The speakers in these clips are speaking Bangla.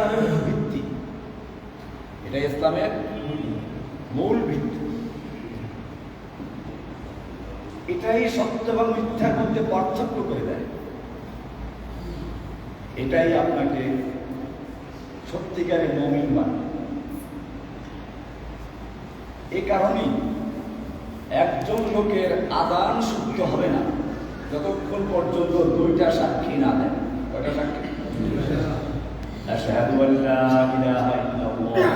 ইসলামের ভিত্তি। এটা ইসলামের মূল ভিত্তি। এটাই সত্য এবং মিথ্যার মধ্যে পার্থক্য করে দেয়। এটাই আপনাকে সত্যিকারের মমিন বানায়। এ কারণেই একজন লোকের আদান শুদ্ধ হবে না যতক্ষণ পর্যন্ত দুইটা সাক্ষী না দেয়। কয়টা সাক্ষী? আশহাদু আল্লা ইলাহা ইল্লাল্লাহ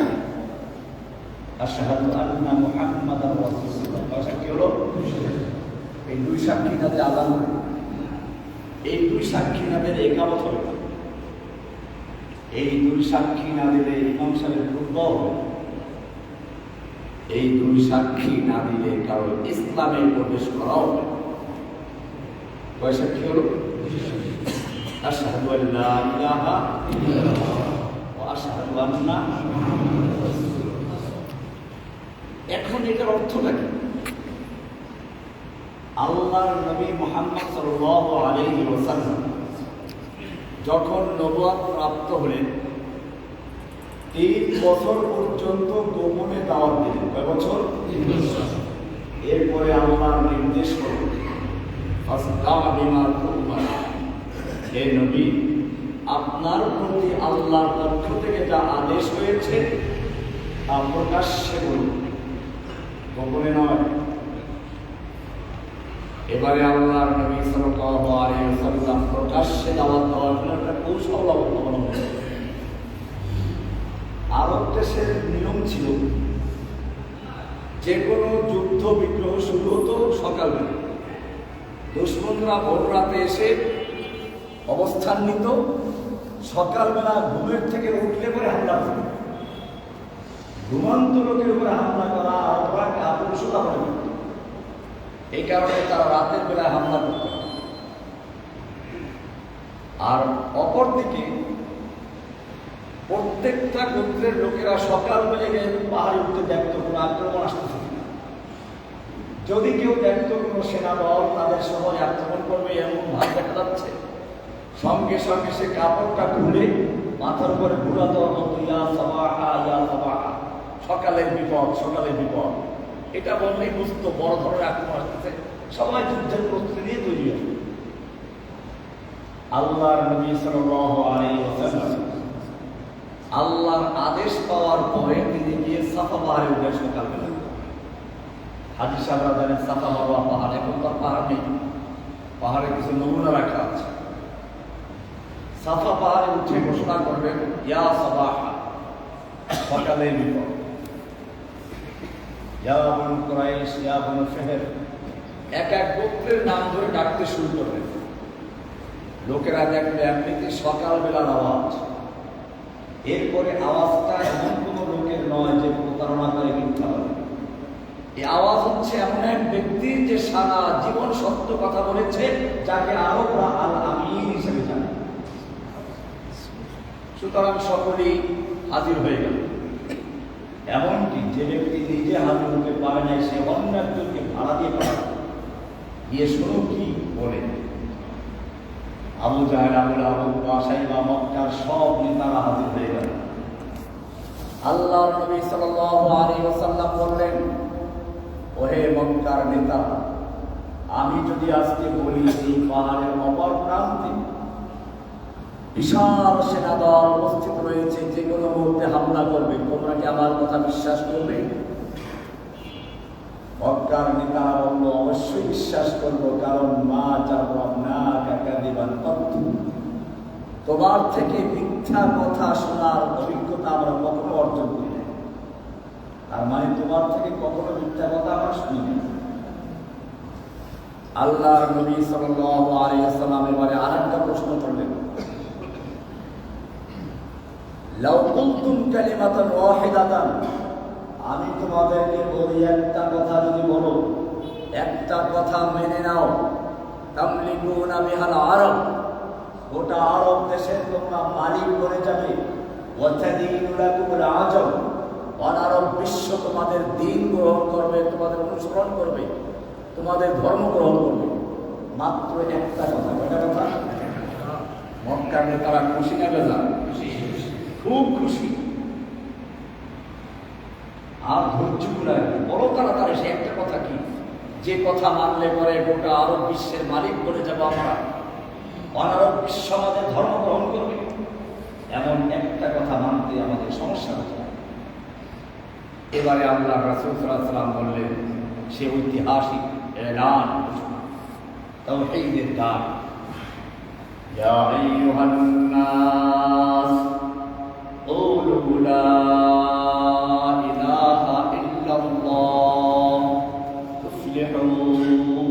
আশহাদু আন্না মুহাম্মাদার রাসূলুল্লাহ কয় সাক্ষী হলো এই দুই সাক্ষী নাতে আদান এই দুই সাক্ষী নাদের একামত হবে না। এই দুই সাক্ষী না দিলে ইমাম সাহেবের পূর্ব হবে। এই দুই সাক্ষী না দিলে কারও ইসলামে প্রবেশ করা হবে। না। কয় সাক্ষী হলো? আশহাদু আল্লা ইলাহা ওয়া এখন এটার অর্থটা কি? আল্লাহর নবী মুহাম্মদ ওয়াসাল্লাম যখন নবুয়ত প্রাপ্ত হলেন, তিন বছর পর্যন্ত গোপনে দাওয়াত দিলেন। কয় বছর? এরপরে আল্লাহর নির্দেশ করলেন হে নবী আপনার প্রতি আল্লাহর পক্ষ থেকে যা আদেশ হয়েছে, তা প্রকাশ্যে বলুন। গোপনে নয়। এবারে আল্লাহর নবী ওয়াসাল্লাম প্রকাশ্যে দাওয়াত দেওয়ার জন্য একটা কৌশল অবলম্বন আরব দেশের নিয়ম ছিল যে কোনো যুদ্ধ বিগ্রহ শুরু হতো সকালবেলা দুশ্মনরা ভোর রাতে এসে অবস্থান নিত সকালবেলা ঘুমের থেকে উঠলে পরে হামলা করত ঘুমন্ত লোকের উপরে হামলা করা অপরাধ আদর্শতা মনে এই কারণে তারা রাতের বেলায় হামলা করত। আর অপরদিকে প্রত্যেকটা গোত্রের লোকেরা সকাল বেলে গিয়ে পাহাড়ে উঠতে দেখতো কোনো আক্রমণ আসতেছে। যদি কেউ দেখতো কোনো সেনা দল তাদের সময় আক্রমণ করবে, এমন ভাব দেখা যাচ্ছে। সঙ্গে সঙ্গে সে কাপড়টা খুলে মাথার উপরে ইয়া সাবাহা সকালের বিপদ সকালের বিপদ। এটা বললেই বুঝতো, বড় ধরনের আক্রমণ আসতেছে। সবাই যুদ্ধের প্রস্তুতি নিয়ে তৈরি হবে আল্লাহর আল্লাহর আদেশ পাওয়ার পরে তিনি গিয়ে সাফা পাহাড়ে উঠে সকালবেলা। হাজি সাহেবরা জানেন, সাফা মারোয়া পাহাড় এখন তো পাহাড় নেই। পাহাড়ে কিছু নমুনা রাখা আছে। সাফা পাহাড়ে উঠে ঘোষণা করবেন, ইয়া সাবাহা। সকালে বিপদ। ইয়া কুরাইশ ফেহের। এক এক গোত্রের নাম ধরে ডাকতে শুরু লোকেরা দেখবে এমনিতে সকালবেলার আওয়াজ এরপরে আওয়াজটা এমন কোনো লোকের নয় যে প্রতারণা করে বলে। এই আওয়াজ হচ্ছে এমন এক ব্যক্তির যে সারা জীবন সত্য কথা বলেছে, যাকে আরবরা আল সুতরাং সকলেই হাজির হয়ে গেল। এমনকি যে ব্যক্তি নিজে হাজির হতে পারে নাই, সে অন্য একজনকে ভাড়া দিয়ে পারে গিয়ে শুনো কি বলে। আবু জাহের আবুল আবু সাইবা মক্কার সব নেতারা হাজির হয়ে গেল। আল্লাহ নবী ওয়াসাল্লাম বললেন, ওহে মক্কার নেতা, আমি যদি আজকে বলি এই পাহাড়ের অপর প্রান্তে বিশাল সেনা দল উপস্থিত রয়েছে যে কোনো মুহূর্তে হামলা করবে। তোমরা কি আমার কথা বিশ্বাস করবে? মক্কার নেতা বলল অবশ্যই বিশ্বাস করব কারণ মা না কাকা কত্তু তোমার থেকে মিথ্যা কথা শোনার অভিজ্ঞতা আমরা কখনো অর্জন করি নাই। তার মানে তোমার থেকে কখনো মিথ্যা কথা আমরা শুনি নাই। আল্লাহ নবী ওয়াসাল্লাম এবারে আরেকটা প্রশ্ন করলেন। লাউ কুনতুম কালিমাতান ওয়াহিদাতান। আমি তোমাদেরকে বলি একটা কথা যদি বলো, একটা কথা মেনে নাও। তামলিকুনা আরব। গোটা আরব দেশের তোমরা মালিক বনে যাবে। আজম। অনারব বিশ্ব তোমাদের দিন গ্রহণ করবে, তোমাদের অনুসরণ করবে, তোমাদের ধর্ম গ্রহণ করবে। মাত্র একটা কথা। কয়টা কথা? মক্কার নেতারা খুশি না বেজা খুব খুশি। আর ধৈর্য গুলায় বড় তাড়াতাড়ি, সে একটা কথা কি? যে কথা মানলে পরে গোটা আরব বিশ্বের মালিক বলে যাব আমরা। অনারব বিশ্ব আমাদের ধর্ম গ্রহণ করবে। এমন একটা কথা মানতে আমাদের সমস্যা হচ্ছে এবারে আল্লাহ রাসুলসাল্লাম বললেন, সে ঐতিহাসিক এলান তাও এই যে দান قولوا لا إله إلا الله تفلحون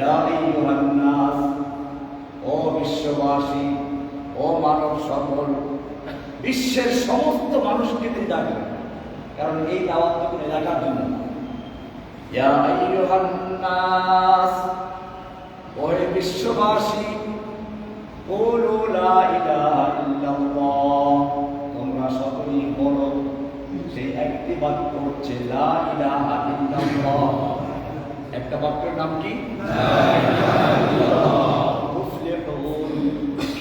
يا أيها الناس ও বিশ্ববাসী ও মানব সকল বিশ্বের সমস্ত মানুষকে তিনি ডাকেন কারণ এই দাওয়াত তো কোনো এলাকার জন্য না। ইয়া আইয়ুহান নাস ওহে বিশ্ববাসী তোমরা সেই একটি হচ্ছে একটা বাক্যের নাম কি?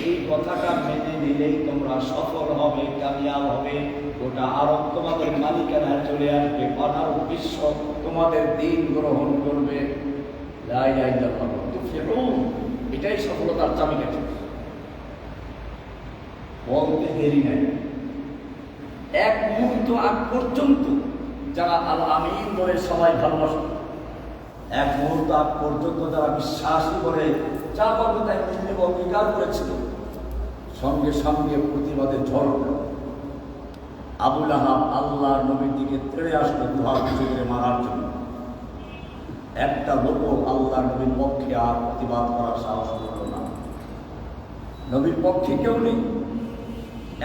এই কথাটা মেনে নিলেই তোমরা সফল হবে হবে। আরব তোমাদের মালিকানা চলে আসবে তোমাদের দিন গ্রহণ করবে। এটাই সফলতার চাবিকাঠি। বলতে দেরি নাই। এক মুহূর্ত আগ পর্যন্ত যারা আল আমিন বলে সবাই ভালোবাসে এক মুহূর্ত আগ পর্যন্ত যারা বিশ্বাসী বলে যা বলবে তাই তিনি অঙ্গীকার করেছিল, সঙ্গে সঙ্গে প্রতিবাদে ঝড়। আবুল আহাব আল্লাহ নবীর দিকে তেড়ে আসলো উঁচু করে মারার জন্য। একটা লোক আল্লাহ নবীর পক্ষে আর প্রতিবাদ করার সাহস করল না। নবীর পক্ষে কেউ নেই।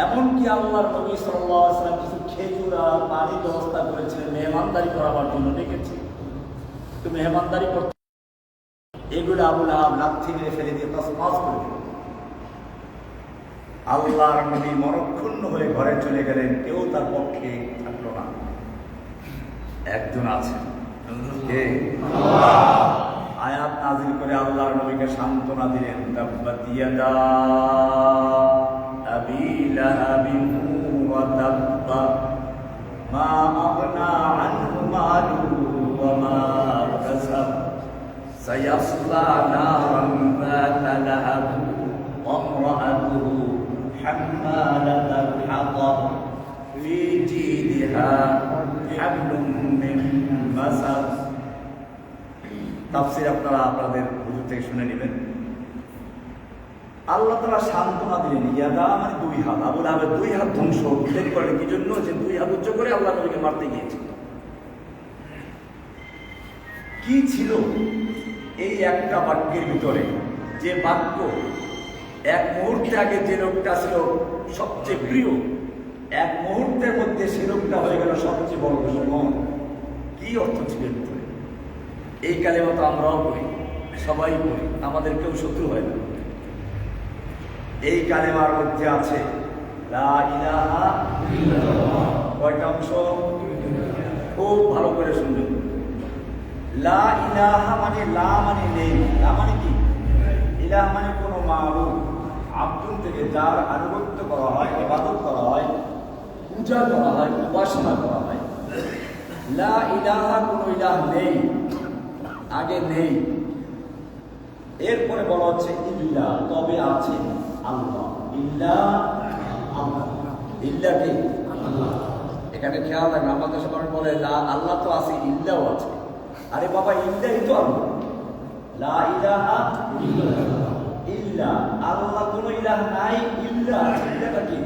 এমনকি আল্লাহর নবী আলাইহি কিছু খেজুর আর পানির ব্যবস্থা করেছিলেন, মেহমানদারি করাবার জন্য ডেকেছে। তো মেহমানদারি করতে এগুলো আবুল আহাব লাথি মেরে ফেলে দিয়ে তসমাস করে দিল আল্লাহর নবী মরক্ষুণ্ণ হয়ে ঘরে চলে গেলেন, কেউ তার পক্ষে থাকল না। একজন আছে। আয়াত নাজিল করে আল্লাহর নবীকে সান্ত্বনা দিলেন তাব্বাত ইয়াদা আবি লাহাবিন ওয়া তাব্বা মা আগনা আনহু মালুহু ওয়া মা কাসাব سيصلى نارا ذات لهب وامرأته حمالة الحطب في جيدها حبل من مسد তাফসির আপনারা আপনাদের হুজুর থেকে শুনে নেবেন আল্লাহ তারা সান্ত্বনা দিলেন ইয়াদা মানে দুই হাত। আবুল আবের দুই হাত ধ্বংস দেরি করে কি জন্য? যে দুই হাত উচ্চ করে আল্লাহ নবীকে মারতে গিয়েছিল। কি ছিল এই একটা বাক্যের ভিতরে? যে বাক্য এক মুহূর্তে আগে যে লোকটা ছিল সবচেয়ে প্রিয়, এক মুহূর্তের মধ্যে সে লোকটা হয়ে গেল সবচেয়ে বড় দুশ্মন কি অর্থ ছিল এই কালে মতো আমরাও করি সবাই করি আমাদের কেউ শত্রু হয় না। এই কালেমার মধ্যে আছে। কয়টা অংশ? খুব ভালো করে শুনবেন লা ইলাহা মানে লা মানে নেই, লা মানে কি? ইলাহ মানে কোনো মাহবুব আব্দুল থেকে যার আনুগত্য করা হয়, ইবাদত করা হয়, পূজা করা হয়, উপাসনা করা হয়। লা ইলাহা কোনো ইলাহ নেই, আগে নেই। এরপরে বলা হচ্ছে ইল্লা, তবে আছে। আল্লাহ। ইল্লা আল্লাহ। ইল্লা এখানে খেয়াল রাখবেন আমাদের সবাই বলে, লা আল্লাহ তো আছে ইল্লাও আছে। আরে বাবা ইল্লাই তো আল্লাহ। লা ইলাহা ইল্লা, আল্লাহ কোনো ইলাহ নাই, ইল্লা। ইল্লাটা কি?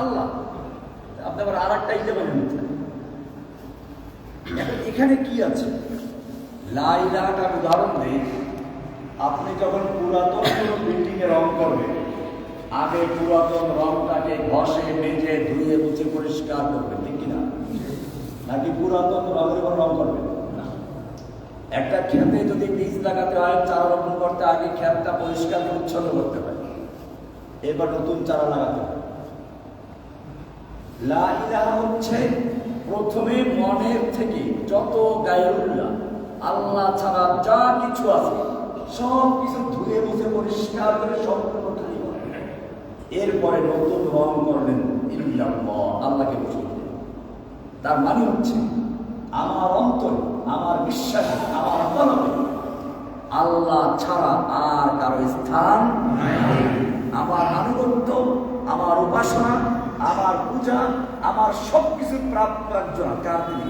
আল্লাহ। আপনি আবার আর একটা ইতে বলেন এখন কি আছে? লা ইলাহাটার উদাহরণ দেই। আপনি যখন পুরাতন কোনো বিল্ডিং এ রং করবেন, আগে পুরাতন রংটাকে ঘষে মেজে ধুয়ে, মুছে, পরিষ্কার করবেন, ঠিক কিনা? নাকি পুরাতন রঙের উপর রং করবেন। একটা ক্ষেতে যদি বীজ লাগাতে হয়, চারা রোপণ করতে, আগে ক্ষেতটা পরিষ্কার পরিচ্ছন্ন করতে হয়। এবার নতুন চারা লাগাতে হয়। লা ইলাহা হচ্ছে প্রথমে মনের থেকে যত গায়রুল্লাহ আল্লাহ ছাড়া যা কিছু আছে সব কিছু ধুয়ে মুছে পরিষ্কার করে সম্পূর্ণ খালি করা। এরপরে নতুন রং করলেন আল্লাহকে বসে তার মানে হচ্ছে আমার অন্তর আমার বিশ্বাস আমার কলমে আল্লাহ ছাড়া আর কারও স্থান আমার আনুগত্য আমার উপাসনা আমার পূজা আমার সব কিছু প্রাপ্ত একজন কার তিনি?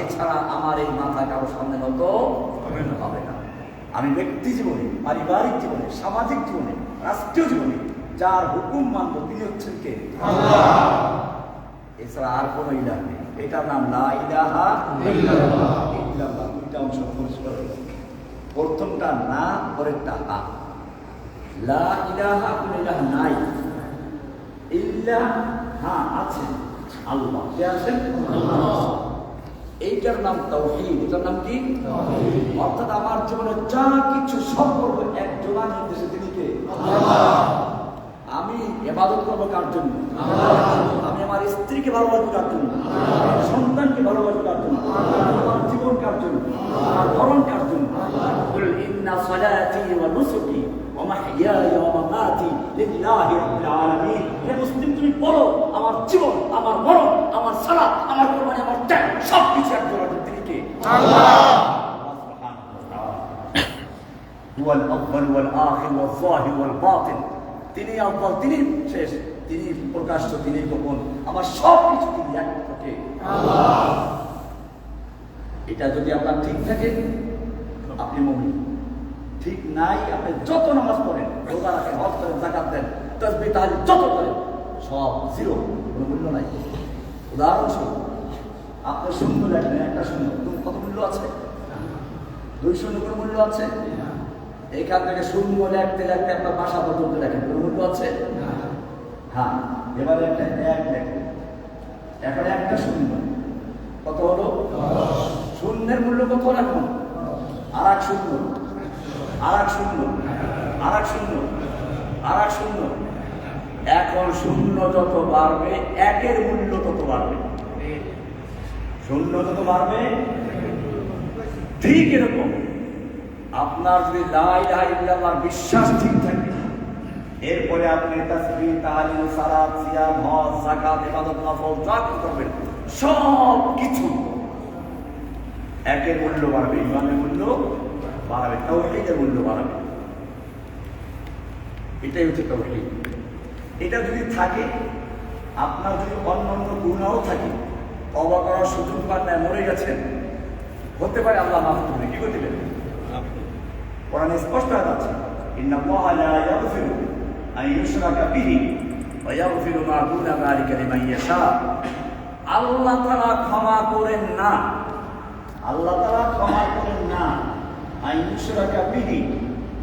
এছাড়া আমার এই মাথা কারও সামনে হবে হবে না। আমি ব্যক্তি জীবনে, পারিবারিক জীবনে, সামাজিক জীবনে, রাষ্ট্রীয় জীবনে যার হুকুম মানব, তিনি হচ্ছেন কে? এছাড়া আর কোনো ইলাহ নেই। এটার নাম লা ইলাহা দুইটা অংশ পরিষ্কার প্রথমটা না, পরেরটা হা লা ইলাহা কোন ইলাহ নাই। ইল্লা হ্যাঁ আছে। আল্লাহ। কে আছেন এইটার নাম তাও এটার নাম কি? অর্থাৎ আমার জীবনে যা কিছু সম্পর্ক এক জোড়া নির্দেশে আমি এবাদত করব কার জন্য? আমি আমার স্ত্রীকে ভালোবাসবো কার জন্য? সন্তানকে ভালোবাসবো কার জন্য? আমার জীবন কার জন্য? আমার ধরন কার জন্য? ومحياي ومماتي لله رب العالمين হে মুসলিম তুমি বলো আমার জীবন আমার মরণ আমার সালাত আমার কোরবানি আমার ত্যাগ সব কিছু একজন আছেন তিনি কে هو الأول والآخر والظاهر والباطن তিনি আব্বাল তিনি শেষ তিনি প্রকাশ্য তিনি গোপন আমার সব কিছু তিনি একমাত্রকে এটা যদি আপনার ঠিক থাকে আপনি মমিন ঠিক নাই, আপনি যত নামাজ পড়েন, রোজা রাখেন, হজ করেন জাকাত দেন তসবি তাহলে যত করেন, সব জিরো, কোনো মূল্য নাই। উদাহরণস্বরূপ, আপনার শূন্য লেখেন একটা শূন্য কত মূল্য আছে? দুই শূন্য কোনো মূল্য আছে? এখান থেকে শূন্য লেখতে লেখতে আপনার বাসা পর্যন্ত লেখেন কোনো মূল্য আছে? হ্যাঁ এবারে একটা, এক লেখেন এখন একটা শূন্য। কত হলো? শূন্যের মূল্য কত এখন আর এক শূন্য। আর এক শূন্য আর এক শূন্য আর এক শূন্য। এখন শূন্য যত বাড়বে, একের মূল্য তত বাড়বে। শূন্য যত বাড়বে, ঠিক এরকম। আপনার যদি লাই লাই আমার বিশ্বাস ঠিক থাকে, এরপরে আপনি তাসবিহ, তাহলিল, সালাত, সিয়াম, হজ, যাকাত, ইবাদত, নফল, যা করবেন সব কিছু একের মূল্য বাড়বে, ইমানের মূল্য বাড়াবে তাওহীদের মূল্য বাড়াবে। এটাই হচ্ছে তাওহীদ। এটা যদি থাকে, আপনার যদি অন্যান্য গুণাও থাকে তবা করার সুযোগ পান না মরে গেছেন, হতে পারে আল্লাহ মাফ করবে কি করতে পারে কোরআনে স্পষ্ট হয়ে যাচ্ছে আল্লাহ লা ইয়াগফিরু আন ইউশরাকা বিহি ওয়া ইয়াগফিরু মা দুনা যালিকা লিমান ইয়াশা। আল্লাহ তাআলা ক্ষমা করেন না। আল্লাহ তাআলা ক্ষমা করেন না। আন ইউশরাকা বিহি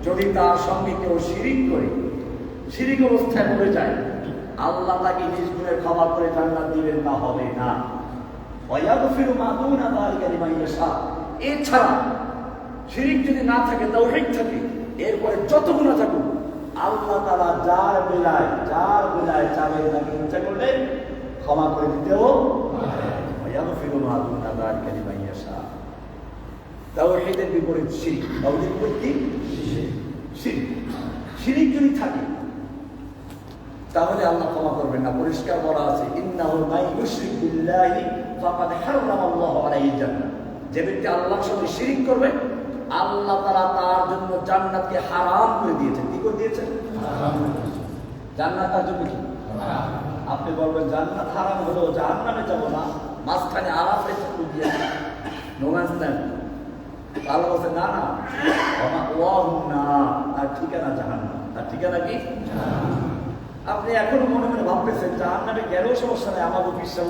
যদি তার সঙ্গে কেউ শিরিক করে, শিরিক অবস্থায় পড়ে যায়, আল্লাহ তাকে নিজ গুণে ক্ষমা করে জান্নাত দিবেন না হবে না। ওয়া ইয়াগফিরু মা দুনা যালিকা লিমান এছাড়া শিরিক যদি না থাকে, তৌহিদ থাকে, এরপরে যত গুণা থাকুক, আল্লাহ তারা যার বেলায় যার বেলায় চাবে তাকে ইচ্ছা করলে ক্ষমা করে দিতেও ফিরো মাহুন আদার কালিমা ইয়াশা তাওহীদের বিপরীত শিরিক তাওহীদের বিপরীত কি? শিরিক শিরিক যদি থাকে তাহলে আল্লাহ ক্ষমা করবেন না। পরিষ্কার বলা আছে ইন্নাহু মাই ইউশরিক বিল্লাহি ফাকাদ হারামাল্লাহু আলাইহি জান্নাত যে ব্যক্তি আল্লাহর সঙ্গে শিরিক করবে আল্লাহ তারা তার জন্য জান্নাতকে হারাম করে দিয়েছেন। কি করে দিয়েছেন? জান্নাত তার জন্য কি? আপনি বলবেন জান্নাত হারাম হলো জাহান্নামে যাব না। মাঝখানে আরাফে থাকু দিয়ে ল্যান্ড আল্লাহ বলছে না? না না। তার ঠিকানা জাহান্নাম। তার ঠিকানা কি? আপনি এখনও মনে মনে ভাবতেছেন, জাহান্নামে গেলেও সমস্যা নেই আমাকে বিশ্বাস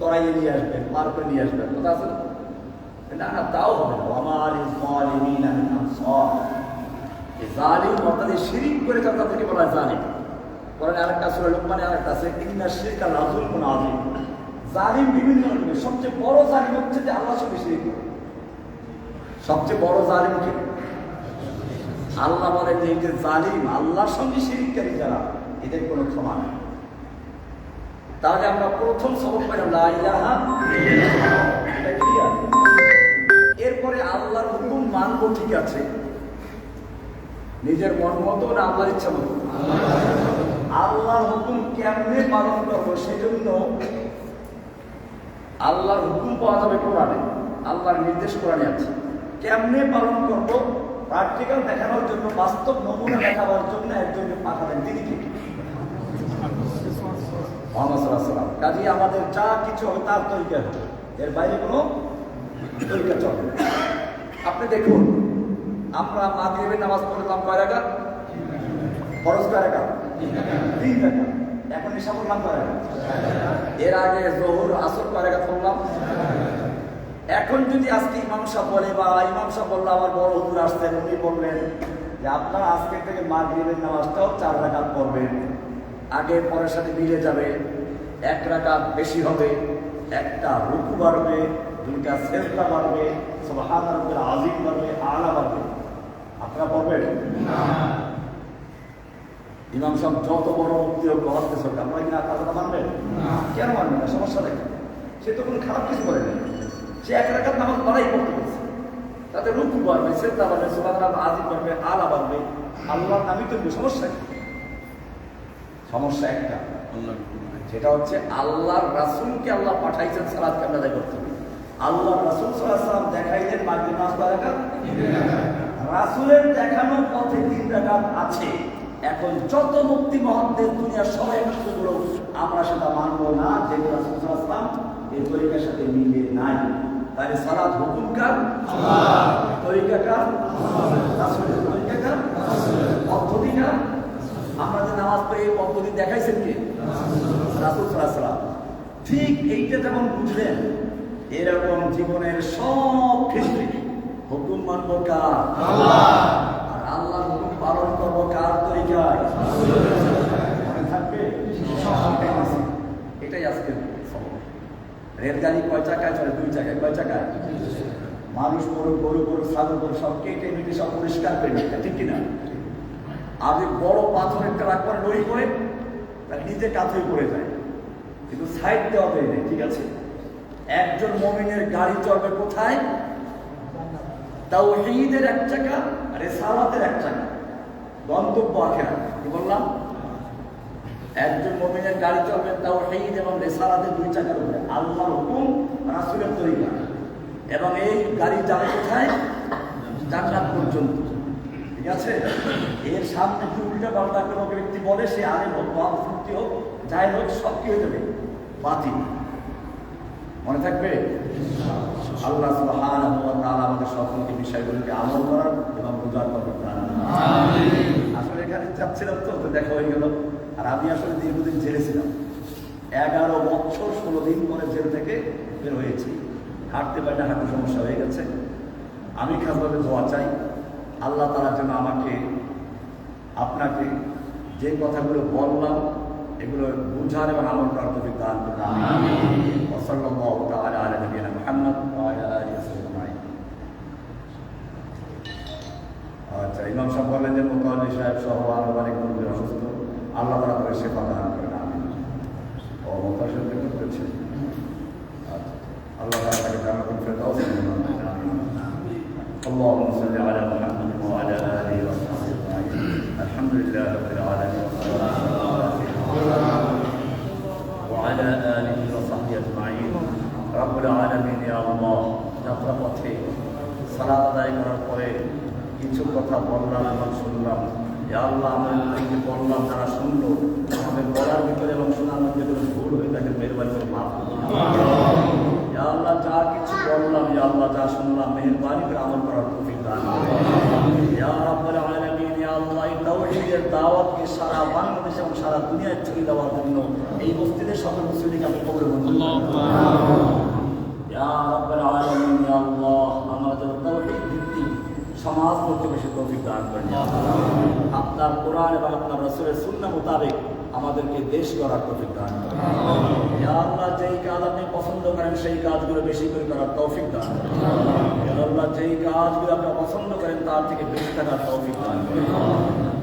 তরাইয়ে নিয়ে আসবেন পার করে নিয়ে আসবেন, কথা আছে না? না তাও হবে আমার জালিমিন আমি আনসার। এই জালিম অর্থাৎ শিরিক করে তার তাদেরকে বলা হয় জালিম। পরে আরেকটা সূরা লোকমানে আরেকটা আছে, ইন্না শিরকা লাযুল কোন আযীম। জালিম বিভিন্ন রকমের সবচেয়ে বড় জালিম হচ্ছে যে আল্লাহর সঙ্গে শিরিক করে। সবচেয়ে বড় জালিম কে? আল্লাহ বলেন যে এই যে জালিম, আল্লাহর সঙ্গে শিরিককারী যারা, এদের কোনো ক্ষমা নেই। তাহলে আমরা প্রথম সবক পেলাম, লা ইলাহা ইল্লাল্লাহ। এরপরে আল্লাহর হুকুম মানবো ঠিক আছে। নিজের মন মতো না আল্লাহর ইচ্ছা মতো? আল্লাহর হুকুম কেমনে পালন করব সেজন্য আল্লাহর হুকুম পাওয়া যাবে কোরআনে। আল্লাহর নির্দেশ কোরআনে আছে। কেমনে পালন করব? প্র্যাকটিক্যাল দেখানোর জন্য, বাস্তব নমুনা দেখাবার জন্য একজনকে পাঠাবেন। তিনি কি? কাজে আমাদের যা কিছু হবে তার তরিকা হবে। এর বাইরে কোনো তরিকা চলবে আপনি দেখুন, আমরা মাগরিবের নামাজ পড়লাম কয় রাখা খরচ কয় রাখা তিন রাখা এখন এসব বললাম কয় এর আগে জহুর, আসর কয় রাখা পড়লাম? এখন যদি আজকে ইমাম সাহেব বলে বা ইমাম সাহেব বলল আমার বড় হুজুর আসতেন উনি বললেন যে আপনার আজকে থেকে মাগরিবের নামাজটাও চার রাকাত পড়বেন। আগে পরের সাথে মিলে যাবে এক রাকাত বেশি হবে একটা রুকু বাড়বে দুইটা সেজদা বাড়বে সুবহান রাব্বিল আযীম বাড়বে আলা বাড়বে। আপনারা পড়বেন? ইমাম সাহেব যত বড় মুক্তি হোক গলাতে সরকার আপনারা কি না কথাটা মানবেন? কেন মানবেন না? সমস্যা দেখেন। সে তো কোনো খারাপ কিছু করে না সে এক রাখাত নামাজ পড়াই পড়তে পেরেছে তাতে রুকু বাড়বে সেজদা বাড়বে সুবহান আজিম বাড়বে, আলা বাড়বে। আল্লাহর নামই তো সমস্যা? সমস্যা একটা অন্য সেটা হচ্ছে আল্লাহর রাসূলকে আল্লাহ পাঠাইছেন সালাত কামনা আদায় করতে হবে। আল্লাহ রাসূল সাল্লাম দেখাইলেন মাগরিব নামাজ কয় রাকাত? রাসূলের দেখানো পথে তিন রাকাত আছে। এখন যত মুক্তি মহৎদের দুনিয়ার সবাই একত্রিত হলো আমরা সেটা মানবো না যেগুলো রাসূল সাল্লাম এই তরিকার সাথে মিলে নাই। তাই সালাত হুকুমকার আল্লাহ। তরিকাকার রাসূলের তরিকাকার পদ্ধতিকার আমরা যে নামাজ পড়ে এই পদ্ধতি দেখাইছেন কে? রাসূল সাল্লাম ঠিক এইটা যেমন বুঝলেন এরকম জীবনের সব ক্ষেত্রে হুকুম মানব কার? আর আল্লাহর হুকুম পালন করব কার তরিকায়? মনে থাকবে? এটাই আজকে সবক রেলগাড়ি কয় চাকায় চলে? দুই চাকায়। কয় চাকায়? মানুষ বড় গরু গরু, ছাগল, গরু, সব কেটে মেটে সব পরিষ্কার করে নিতে ঠিক কিনা? আগে বড় পাথরের ট্রাক করে লড়ি করে তার নিজে কাঁথই পড়ে যায়। কিন্তু সাইড দেওয়া যায় না ঠিক আছে? একজন মমিনের গাড়ি চলবে কোথায়? তাও ঈদের এক চাকা আর সালাতের এক চাকা। গন্তব্য আখেরা কি বললাম? একজন মমিনের গাড়ি চলবে তাও ঈদ এবং রেসালাতের দুই চাকার উপরে। আল্লাহর হুকুম রাসুলের তরিকা। এবং এই গাড়ি যাবে কোথায়? জান্নাত পর্যন্ত। ঠিক আছে? এর সামনে কি উল্টা পাল্টা কোনো ব্যক্তি বলে সে আলে হোক বা ফুর্তি হোক যাই হোক সব কি হয়ে যাবে? বাতিল। মনে থাকবে? আল্লাহ সুবহানাহু ওয়া তাআলা আমাদের সকলকে বিষয়গুলোকে আমল করার এবং বোঝার কথা দান আসলে এখানে চাচ্ছিলাম তো তো দেখা হয়ে গেল। আর আমি আসলে দীর্ঘদিন জেলে ছিলাম। এগারো বছর ষোলো দিন পরে জেল থেকে বের হয়েছি। হাঁটতে পারি না হাঁটু সমস্যা হয়ে গেছে। আমি খাসভাবে দোয়া চাই। আল্লাহ তালার জন্য আমাকে আপনাকে যে কথাগুলো বললাম এগুলো বুঝার এবং আমল করার তৌফিক দান করুন। আমিন। ওয়াসাল্লাল্লাহু তাআলা আলা নবিয়িনা মুহাম্মদ ওয়া আলা আলিহি ওয়া আচ্ছা ইমাম সাহেব বললেন যে মোতাল্লি সাহেব সহ আরও অনেক অসুস্থ। আল্লাহ তারা করে সেবা দান করেন আমিন ও মোতাল্লি সাহেব দেখতে পেরেছে আচ্ছা আল্লাহ তারা তাকে জান্নাতুল ফেরদাউস আমিন اللهم صل على محمد وعلى اله وصحبه اجمعين الحمد لله رب العالمين والصلاه والسلام على وعلى اله وصحبه اجمعين رب العالمين يا الله যাত্রা পথে সালাত আদায় করার পরে কিছু কথা বললাম এবং শুনলাম আল্লাহ আমাদেরকে বললাম যারা শুনলো আমাদের বলার ভিতরে এবং শোনার মধ্যে কোনো ভুল হয়ে থাকে মেহরবানি করে মাফ আল্লাহ। যা কিছু বললাম ইয়া আল্লাহ যা শুনলাম মেহরবানি করে আমল করার তৌফিক দান। ইয়া রাব্বুল আলামিন ইয়া আল্লাহ এই তাওহীদের দাওয়াতকে সারা বাংলাদেশ এবং সারা দুনিয়ায় ছড়িয়ে দেওয়ার জন্য এই মসজিদের সকল মুসলিমকে আমি কবরে ইয়া রাব্বুল আলামিন ইয়া আল্লাহ। ভিত্তিক সমাজ করতে বেশি তৌফিক দান করেন আপনার কোরআন এবং আপনার রাসূলের সুন্নাহ মোতাবেক আমাদেরকে দেশ করার তৌফিক দান করেন। আল্লাহ, যেই কাজ আপনি পছন্দ করেন, সেই কাজগুলো বেশি করে করার তৌফিক দান করেন। আল্লাহ, যেই কাজগুলো আপনি পছন্দ করেন, তার থেকে বেশি থাকার তৌফিক দান করেন।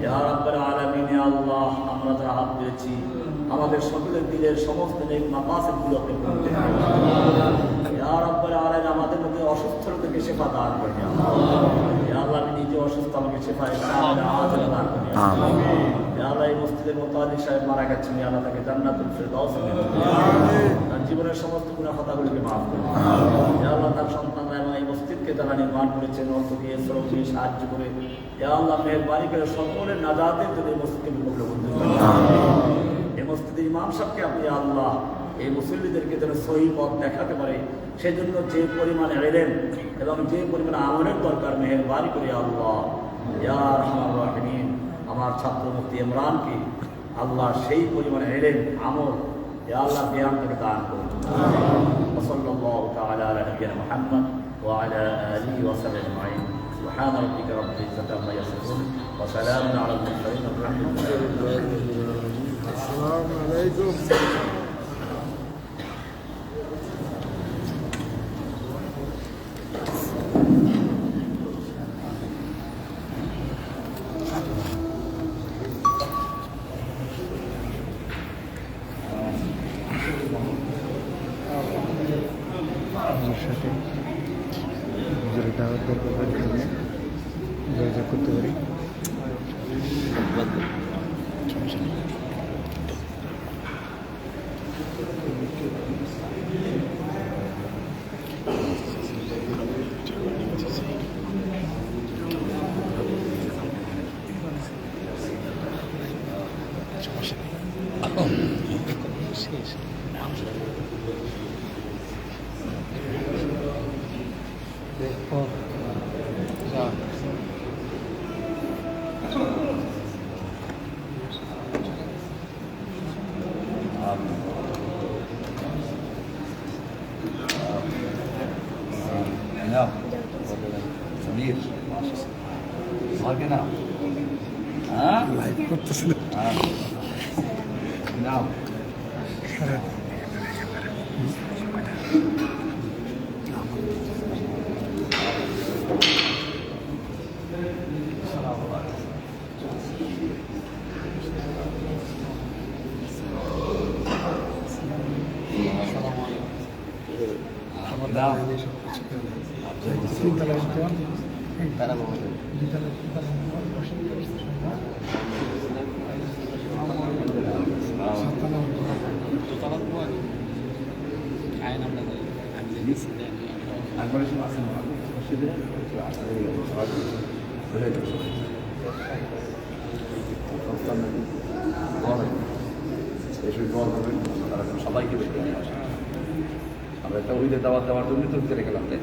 ইয়া রাব্বুল আলামিন আল্লাহ, আমরা যারা হাত দিয়েছি, আমাদের সকলের দিলের সমস্ত নেক মাকাসিদগুলো আপনি পূরণ করুন। ইয়া রাব্বুল আলামিন, আমাদের মধ্যে অসুস্থ লোককে সেবা দান করেন ইয়া আল্লাহ ইয়া আল্লাহ আমি নিজে অসুস্থ আমাকে শেফায় কামিলা আজলা দান করিয়া ইয়া আল্লাহ এই মসজিদের মোতাহাদি সাহেব মারা গেছেন আল্লাহ তাকে জান্নাতুল ফেরদাউস তার জীবনের সমস্ত গুণা হতাগুলিকে মাফ করুন আল্লাহ তার সন্তানরা এবং এই মসজিদকে যারা নির্মাণ করেছেন অর্থ দিয়ে শ্রম দিয়ে সাহায্য করে ইয়া আল্লাহ মেহরবানি করে সকলের নাজাতের জন্য এই মসজিদকে এই মসজিদের ইমাম সাহেবকে আপনি আল্লাহ এই মুসল্লিদেরকে যেন সহি পথ দেখাতে পারে সেজন্য যে পরিমাণে এলেন এবং যে পরিমাণে আমলের দরকার মেহরবানি করে আল্লাহ ইয়ার রহমান রাহিমিন আমার ছাত্র মুক্তি ইমরানকে আল্লাহ সেই পরিমাণে এলেন আমল ইয়া আল্লাহ জ্ঞান থেকে দান করুন وصلى الله تعالى على نبينا محمد وعلى اله وصحبه اجمعين سبحان ربك رب العزه عما يصفون وسلام على المرسلين والحمد لله رب العالمين السلام عليكم সাথে হুজুরের দাওয়াত যোগাযোগ করতে পারি نعم سمير صار نعم ها ها نعم সবাইকে বেশি নিয়ে আসে আমরা একটা ওইদের দাওয়াত দেওয়ার জন্য তো ভিতরে গেলাম তাই?